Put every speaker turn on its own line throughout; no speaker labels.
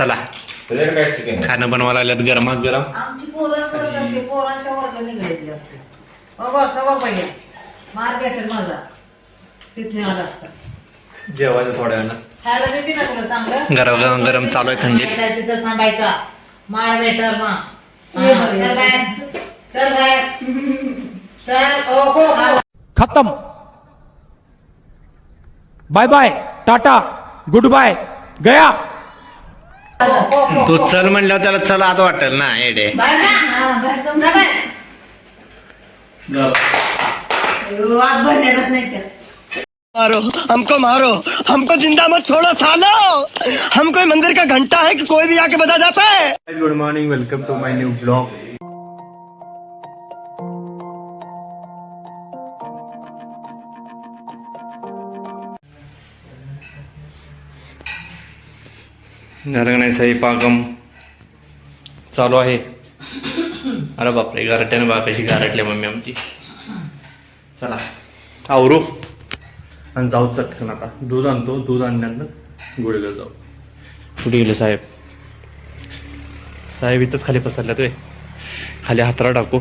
चला.
त्याच्याकडे काय चिकन आहे
खाणं बनवायला लागल्यात गरमात गरम.
आमची पोरं तर तशी. पोरांच्या वर्ग निघालेली असते. बाबा का बाबा ये मार भेटेल माझा. तिथने आला असता.
जेवायचं थोड्या वेळानं.
खायला देते ना तुला चांगलं?
गरम गरम गरम चालू आहे थंडीत
खायला तिथं थांबायचा. मार भेटर मा.
ये
हा,
बघ,
चल
ये.
बाहेर. चल बाहेर. चल ओ हो हो.
खत्म. Bye bye. Tata. Goodbye. गया.
तू. चल म्हणल्यावर त्याला चला आता वाटेल ना.
हा, त्या
मारो हमको मारो हमको जिंदा मत छोड़ो सालो हम कोई मंदिर का घंटा है कि कोई भी आके बजा जाता है
good morning welcome to my new blog नाही पाकम चालू आहे. अरे बापरे गारट्याने बापाशी गारटले मम्मी आमची. चला आवरू. आणि जाऊ चटकन आता. दूध आणतो दूध आणल्यानंतर गुडघे जाऊ. कुठे गेले साहेब? साहेब इथंच खाली पसरल्या ते खाली हातरा टाकू.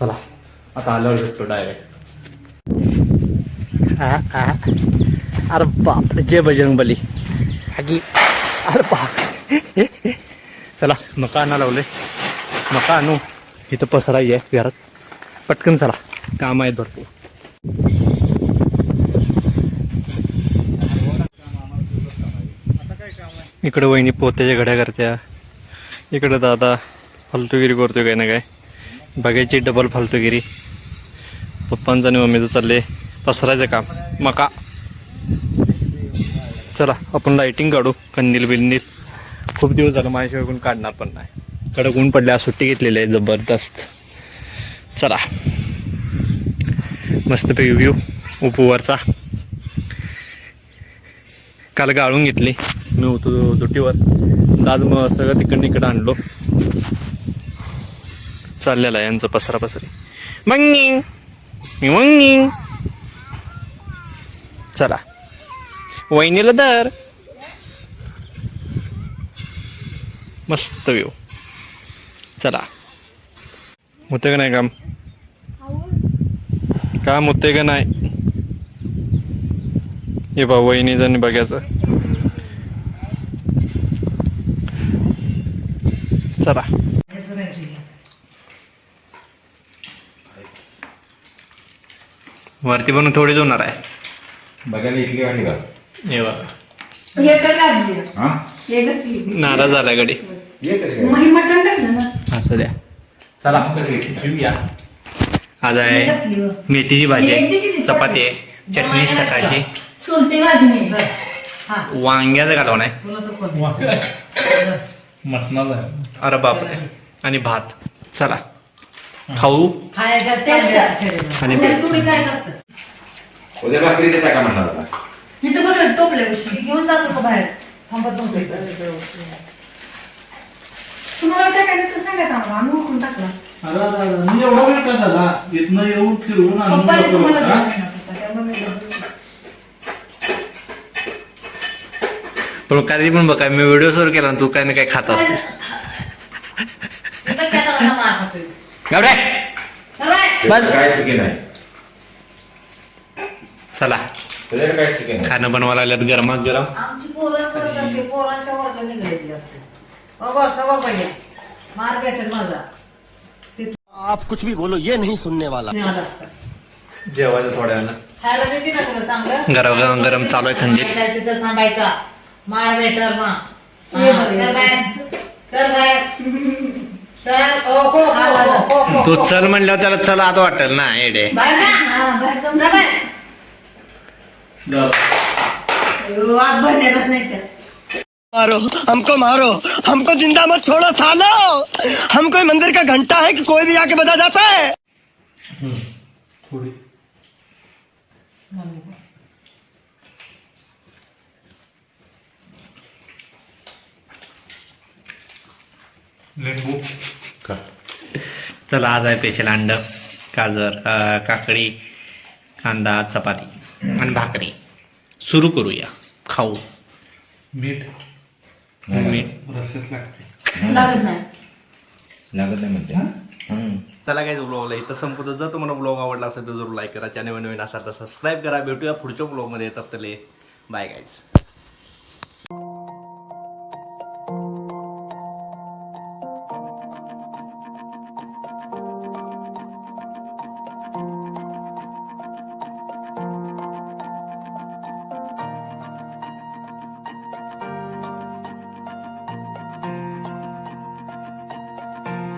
चला आता आल्यावर भेटतो डायरेक्ट अरे बापरे जय बजरंग बली आगी. अरे बाप चला मका आणा लावले. मका आणू. इथं पसराई आहे घरात. पटकन चला. काम आहेत भरपूर. इकडं वहिनी पोत्याच्या घड्या करत्या. इकडं दादा फालतूगिरी करतोय काय ना काय बघायची डबल फालतूगिरी. पप्पांचं आणि मम्मीचं चालले पसरायचं काम. मका. चला आपण लायटिंग काढू. कंदील बिंदील. खूप दिवस झालं माझ्याशिवाय कोण काढणार पण नाही. कडक ऊन पडले सुट्टी घेतलेली आहे जबरदस्त. चला. मस्तपैकी व्ह्यू उपवरचा. काल गाळून घेतली. मी होतो दुटीवर. आज मग सगळं तिकडं इकडं आणलो. चाललेलं आहे यांचं पसरा पसरी मंगिंग मी मंगिंग चला. वहिनीला धर. मस्त व्यू चला. होते का नाही काम? काम होते का नाही? हे बा वहिनीचं आणि बघायचं. चला. वरती पण थोडीच होणार आहे.
बघायला इथली वाटी का
हे बघा.
एकच लागली
हा?
एकच घेतली.
नाराज झाला गडी.
ये कशी
मग हे मटण टाकलं ना?
असू द्या. चला आज आहे. मेथीची भाजी आहे. चपाती आहे. चटणी सकाळची.
चुलती भाजी नाही.
बर. हा,
वांग्याचं घालवण आहे.
तुला कोण?
अरे बापरे. आणि भात. चला. खाऊ.
खायच्या.
आणि
उद्या भाकरी देता का म्हणणार
इथं बस टोपल्या
ती घेऊन जातो का बाहेर थांबत नव्हतं इथं.
तुम्हाला टाकायचं तर सांगा आम्हाला आम्ही उकळून टाकला
अरे अरे अरे, मी एवढा वेळ का झाला इथनं येऊन फिरवून आणून
पप्पाने
बसवलं
तुम्हाला
का?
द्यायला नव्हतं. त्या मम्मीला दिलं.
पण कधी पण बघा मी व्हिडिओ सुरू केला आणि तू काय ना काय खात असते
इथं काय त्याला मार खातोय.
गावडे
चल बाहेर.
त्याच्याकडे काय चिकन आहे
चला
त्याच्याकडे काय चिकन आहे
खाणं बनवायला लागल्यात गरमात गरम
आमची पोरं पोरांच्या वर्ग निघालेली असते. बाबा मार भेटेल माझा.
आप कुछ भी बोलो ये नहीं सुनने वाला.
आला असता.
जेवायचं थोड्या वेळानं.
खायला देते ना तुला चांगलं?
गरम गरम गरम चालू आहे थंडीत
खायला तिथं थांबायचा. मार भेटर मा.
ये
हा,
बघ,
चल. बाहेर. चल बाहेर. चल ओ हो हो हो हो हो.
तू चल म्हणल्यावर त्याला चला आता वाटेल ना येडे.
बाहेर जा.
हा, बाहेर जाऊन
जा. बाहेर.
अयो, आग भरण्यात नाही त्या
मारो हमको मारो। हमको जिंदा मत छोड़ो सालो। हम कोई मंदिर का घंटा है कि कोई भी आके बजा जाता है?
थोडी। लिंबू
का
चला आज आहे स्पेशल अंड. गाजर काकडी कांदा चपाती आणि भाकरी. सुरू करूया. खाऊ.
मीठ.
मीठ.
लागते.
लागत नाही.
लागत नाही म्हणते. हम्म.
चला काय ब्लॉगला इथं संपवतो. जर तुम्हाला ब्लॉग आवडला असेल तर जरूर लाईक करा. चॅनल नवीन असाल तर सबस्क्राईब करा. भेटूया पुढच्या ब्लॉगमध्ये तप्तले बाय गाईज